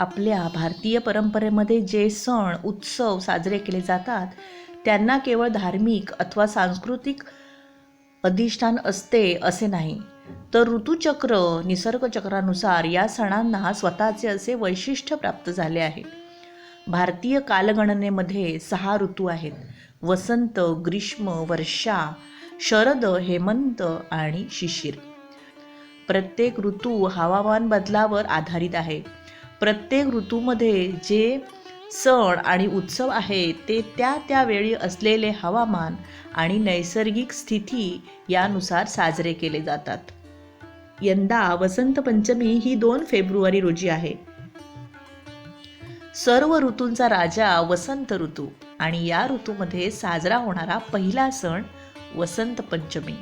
आपल्या भारतीय परंपरेमध्ये जे सण उत्सव साजरे केले जातात त्यांना केवळ धार्मिक अथवा सांस्कृतिक अधिष्ठान असते असे नाही. तर ऋतुचक्र निसर्गचक्रानुसार या सणांना स्वतःचे असे वैशिष्ट्य प्राप्त झाले आहे. भारतीय कालगणनेमध्ये सहा ऋतू आहेत. वसंत ग्रीष्म वर्षा शरद हेमंत आणि शिशिर. प्रत्येक ऋतू हवामान बदलावर आधारित आहे. प्रत्येक ऋतूमध्ये जे सण आणि उत्सव आहे ते त्या त्यावेळी असलेले हवामान आणि नैसर्गिक स्थिती यानुसार साजरे केले जातात. यंदा वसंत पंचमी ही दोन फेब्रुवारी रोजी आहे. सर्व ऋतूंचा राजा वसंत ऋतू आणि या ऋतूमध्ये साजरा होणारा पहिला सण वसंत पंचमी.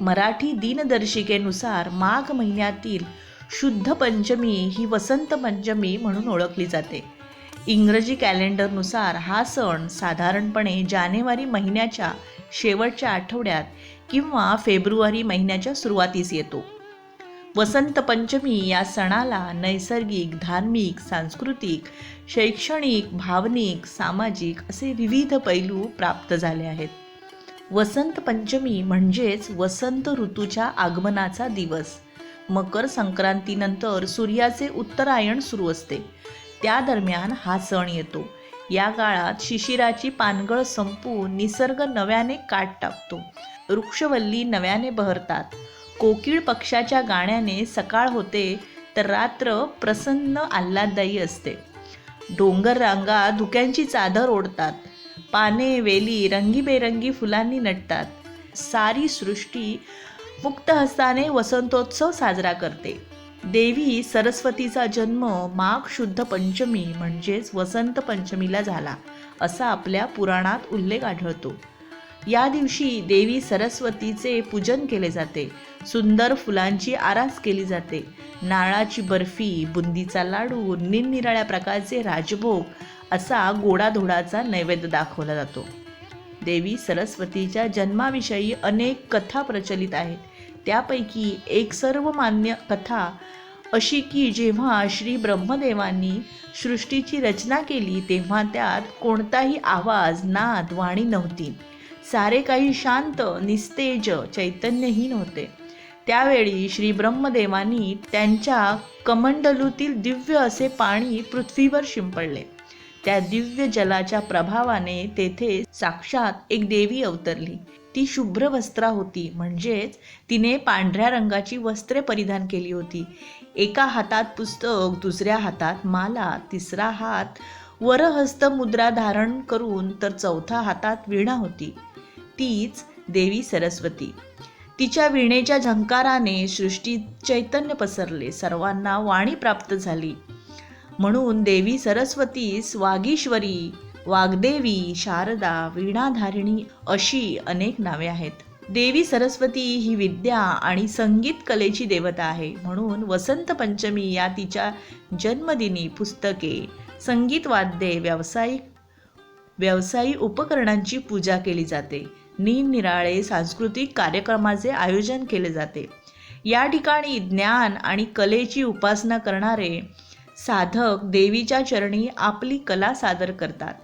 मराठी दिनदर्शिकेनुसार माघ महिन्यातील शुद्ध पंचमी ही वसंत पंचमी म्हणून ओळखली जाते. इंग्रजी कॅलेंडरनुसार हा सण साधारणपणे जानेवारी महिन्याच्या शेवटच्या आठवड्यात किंवा फेब्रुवारी महिन्याच्या सुरुवातीस येतो. वसंत पंचमी या सणाला नैसर्गिक धार्मिक सांस्कृतिक शैक्षणिक भावनिक सामाजिक असे विविध पैलू प्राप्त झाले आहेत. वसंत पंचमी म्हणजेच वसंत ऋतूच्या आगमनाचा दिवस. मकर संक्रांतीनंतर सूर्याचे उत्तरायण सुरू असते. त्या दरम्यान हा सण येतो. या काळात शिशिराची पानगळ संपून निसर्ग नव्याने काट टाकतो. वृक्षवल्ली नव्याने बहरतात. कोकिळ पक्षाच्या गाण्याने सकाळ होते तर रात्र प्रसन्न आल्हाददायी असते. डोंगर रांगा धुक्यांची चादर ओढतात. पाने वेली रंगीबेरंगी फुलांनी नटतात. सारी सृष्टी मुक्त हस्ताने वसंतोत्सव साजरा करते. देवी सरस्वतीचा जन्म माघ शुद्ध पंचमी म्हणजेच वसंत पंचमीला झाला असा आपल्या पुराणात उल्लेख आढळतो. या दिवशी देवी सरस्वतीचे पूजन केले जाते सुंदर फुलांची आरास केली जाते नारळाची बर्फी बुंदीचा लाडू निरनिराळ्या प्रकारचे राजभोग असा गोडाधोडाचा नैवेद्य दाखवला जातो. देवी सरस्वतीच्या जन्माविषयी अनेक कथा प्रचलित आहेत त्यापैकी एक सर्वमान्य कथा अशी की जेव्हा श्री ब्रह्मदेवांनी सृष्टीची रचना केली तेव्हा त्यात कोणताही आवाज नाद वाणी नव्हती. सारे काही शांत निस्तेज चैतन्यहीन होते. त्यावेळी श्री ब्रह्मदेवांनी त्यांच्या कमंडलूतील दिव्य असे पाणी पृथ्वीवर शिंपडले. त्या दिव्य जलाच्या प्रभावाने तेथे साक्षात एक देवी अवतरली. ती शुभ्र वस्त्रा होती. म्हणजेच तिने पांढऱ्या रंगाची वस्त्रे परिधान केली होती. एका हातात पुस्तक दुसऱ्या हातात माला तिसरा हात वरहस्त मुद्रा धारण करून तर चौथा हातात वीणा होती. तीच देवी सरस्वती. तिच्या वीणेच्या झंकाराने सृष्टीत चैतन्य पसरले. सर्वांना वाणी प्राप्त झाली. म्हणून देवी सरस्वतीस वागीश्वरी वाग्देवी शारदा वीणाधारिणी अशी अनेक नावे आहेत. देवी सरस्वती ही विद्या आणि संगीत कलेची देवता आहे. म्हणून वसंत पंचमी या तिच्या जन्मदिनी पुस्तके संगीत वाद्ये व्यावसायिक व्यावसायिक उपकरणांची पूजा केली जाते. निरनिराळे सांस्कृतिक कार्यक्रमाचे आयोजन केले जाते. या ठिकाणी ज्ञान आणि कलेची उपासना करणारे साधक देवीच्या चरणी आपली कला सादर करतात.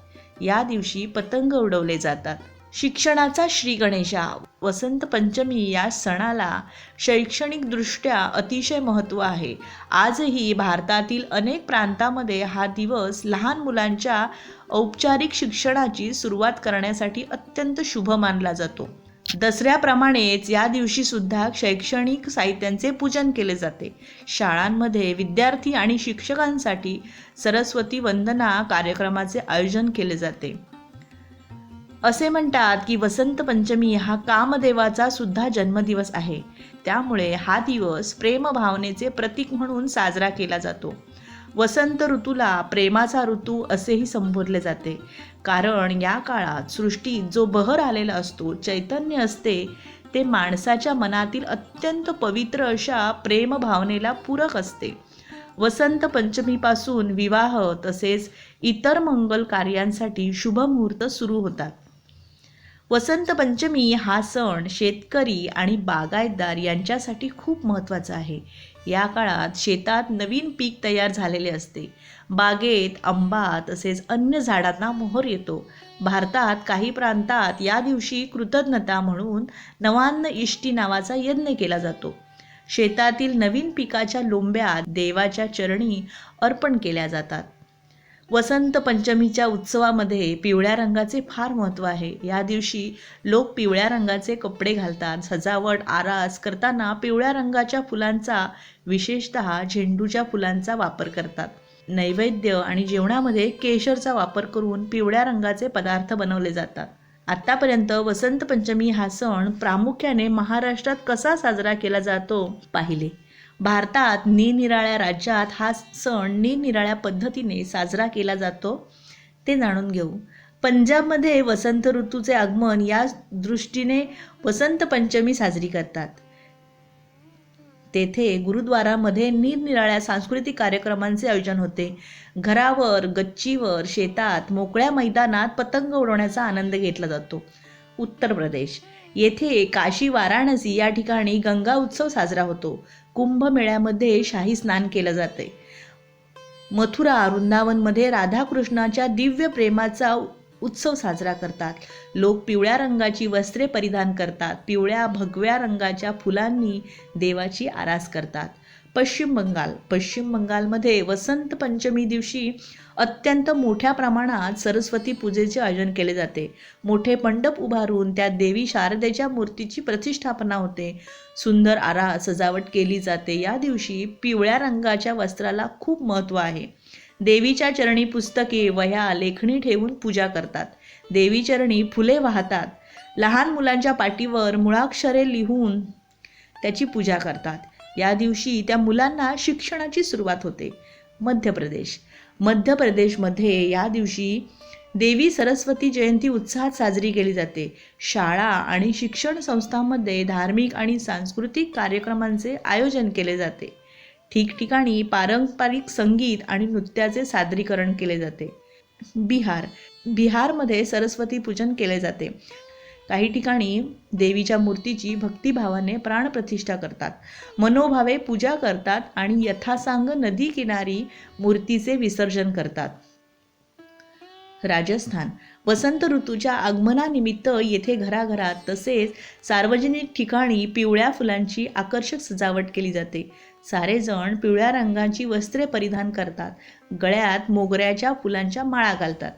या दिवशी पतंग उडवले जातात. शिक्षणाचा श्री गणेशा वसंत पंचमी या सणाला शैक्षणिकदृष्ट्या अतिशय महत्त्व आहे. आजही भारतातील अनेक प्रांतामध्ये हा दिवस लहान मुलांच्या औपचारिक शिक्षणाची सुरुवात करण्यासाठी अत्यंत शुभ मानला जातो. दसऱ्याप्रमाणेच या दिवशी सुद्धा शैक्षणिक साहित्यांचे पूजन केले जाते. शाळांमध्ये विद्यार्थी आणि शिक्षकांसाठी सरस्वती वंदना कार्यक्रमाचे आयोजन केले जाते. असे म्हणतात की वसंत पंचमी हा कामदेवाचा सुद्धा जन्मदिवस आहे. त्यामुळे हा दिवस प्रेमभावनेचे प्रतीक म्हणून साजरा केला जातो. वसंत ऋतूला प्रेमाचा ऋतू असेही संबोधले जाते. कारण या काळात सृष्टीत जो बहर आलेला असतो चैतन्य असते ते माणसाच्या मनातील अत्यंत पवित्र अशा प्रेमभावनेला पूरक असते. वसंत पंचमीपासून विवाह तसेच इतर मंगल कार्यांसाठी शुभ मुहूर्त सुरू होतात. वसंत पंचमी हा सण शेतकरी आणि बागायतदार यांच्यासाठी खूप महत्त्वाचा आहे. या काळात शेतात नवीन पीक तयार झालेले असते. बागेत आंबा तसेच अन्य झाडांना मोहर येतो. भारतात काही प्रांतात या दिवशी कृतज्ञता म्हणून नवान्न इष्टी नावाचा यज्ञ केला जातो. शेतातील नवीन पिकाच्या लोंब्या देवाच्या चरणी अर्पण केल्या जातात. वसंत पंचमीच्या उत्सवामध्ये पिवळ्या रंगाचे फार महत्त्व आहे. या दिवशी लोक पिवळ्या रंगाचे कपडे घालतात. सजावट आरास करताना पिवळ्या रंगाच्या फुलांचा विशेषत झेंडूच्या फुलांचा वापर करतात. नैवेद्य आणि जेवणामध्ये केशरचा वापर करून पिवळ्या रंगाचे पदार्थ बनवले जातात. आत्तापर्यंत वसंत पंचमी हा सण प्रामुख्याने महाराष्ट्रात कसा साजरा केला जातो पाहिले. भारतात निरनिराळ्या राज्यात हा सण निरनिराळ्या पद्धतीने साजरा केला जातो ते जाणून घेऊ. पंजाबमध्ये वसंत ऋतूचे आगमन या दृष्टीने वसंत पंचमी साजरी करतात. तेथे गुरुद्वारामध्ये निरनिराळ्या सांस्कृतिक कार्यक्रमांचे आयोजन होते. घरावर गच्चीवर शेतात मोकळ्या मैदानात पतंग उडवण्याचा आनंद घेतला जातो. उत्तर प्रदेश. येथे काशी वाराणसी या ठिकाणी गंगा उत्सव साजरा होतो. कुंभमेळ्यामध्ये शाही स्नान केलं जाते. मथुरा वृंदावनमध्ये राधाकृष्णाच्या दिव्य प्रेमाचा उत्सव साजरा करतात. लोक पिवळ्या रंगाची वस्त्रे परिधान करतात. पिवळ्या भगव्या रंगाच्या फुलांनी देवाची आरास करतात. पश्चिम बंगाल. पश्चिम बंगालमध्ये वसंत पंचमी दिवशी अत्यंत मोठ्या प्रमाणात सरस्वती पूजेचे आयोजन केले जाते. मोठे मंडप उभारून त्यात देवी शारदेच्या मूर्तीची प्रतिष्ठापना होते. सुंदर आरा सजावट केली जाते. या दिवशी पिवळ्या रंगाच्या वस्त्राला खूप महत्त्व आहे. देवीच्या चरणी पुस्तके वह्या लेखणी ठेवून पूजा करतात. देवी चरणी फुले वाहतात. लहान मुलांच्या पाठीवर मुळाक्षरे लिहून त्याची पूजा करतात. या दिवशी त्या मुलांना शिक्षणाची सुरुवात होते. मध्य प्रदेश. मध्य प्रदेशमध्ये या दिवशी देवी सरस्वती जयंती उत्साहात साजरी केली जाते. शाळा आणि शिक्षण संस्थांमध्ये धार्मिक आणि सांस्कृतिक कार्यक्रमांचे आयोजन केले जाते. ठिकठिकाणी पारंपरिक संगीत आणि नृत्याचे सादरीकरण केले जाते. बिहार. बिहारमध्ये सरस्वती पूजन केले जाते. काही ठिकाणी देवीच्या मूर्तीची भक्तिभावाने प्राणप्रतिष्ठा करतात. मनोभावे पूजा करतात आणि यथासांग नदी किनारी मूर्तीचे विसर्जन करतात. राजस्थान. वसंत ऋतूच्या आगमनानिमित्त येथे घराघरात तसेच सार्वजनिक ठिकाणी पिवळ्या फुलांची आकर्षक सजावट केली जाते. सारेजण पिवळ्या रंगाची वस्त्रे परिधान करतात. गळ्यात मोगऱ्याच्या फुलांच्या माळा घालतात.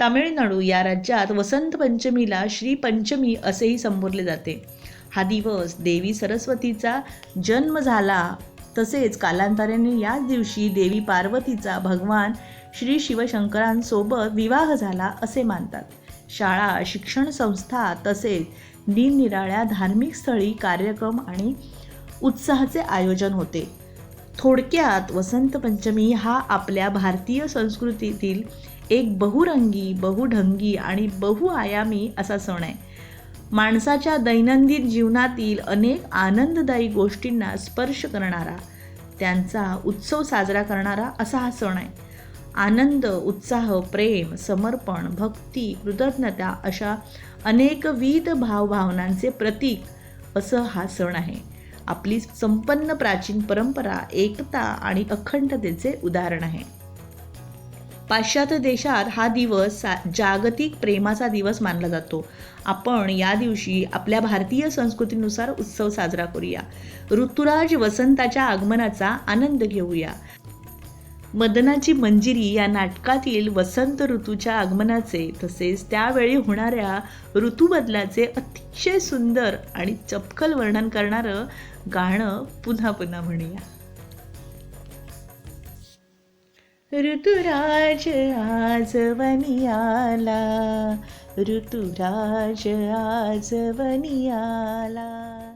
तामिळनाडू या राज्यात वसंत पंचमीला श्री पंचमी असेही संबोधले जाते. हा दिवस देवी सरस्वतीचा जन्म झाला. तसेच कालांतराने याच दिवशी देवी पार्वतीचा भगवान श्री शिवशंकरांसोबत विवाह झाला असे मानतात. शाळा शिक्षण संस्था तसेच निरनिराळ्या धार्मिक स्थळी कार्यक्रम आणि उत्साहाचे आयोजन होते. थोडक्यात वसंत पंचमी हा आपल्या भारतीय संस्कृतीतील एक बहुरंगी बहुढंगी आणि बहुआयामी असा सण आहे. माणसाच्या दैनंदिन जीवनातील अनेक आनंददायी गोष्टींना स्पर्श करणारा त्यांचा उत्सव साजरा करणारा असा हा सण आहे. आनंद उत्साह प्रेम समर्पण भक्ती कृतज्ञता अशा अनेकविध भावभावनांचे प्रतीक असं हा सण आहे. आपली संपन्न प्राचीन परंपरा एकता आणि अखंडतेचे उदाहरण आहे. पाश्चात्य देशात हा दिवस जागतिक प्रेमाचा दिवस मानला जातो. आपण या दिवशी आपल्या भारतीय संस्कृतीनुसार उत्सव साजरा करूया. ऋतुराज वसंताच्या आगमनाचा आनंद घेऊया. मदनाची मंजिरी या नाटकातील वसंत ऋतूच्या आगमनाचे तसेच त्यावेळी होणाऱ्या ऋतूबदलाचे अतिशय सुंदर आणि चपखल वर्णन करणारं गाणं पुन्हा पुन्हा म्हणूया. ऋतुराज आज वनियाला ऋतुराज आज वनियाला.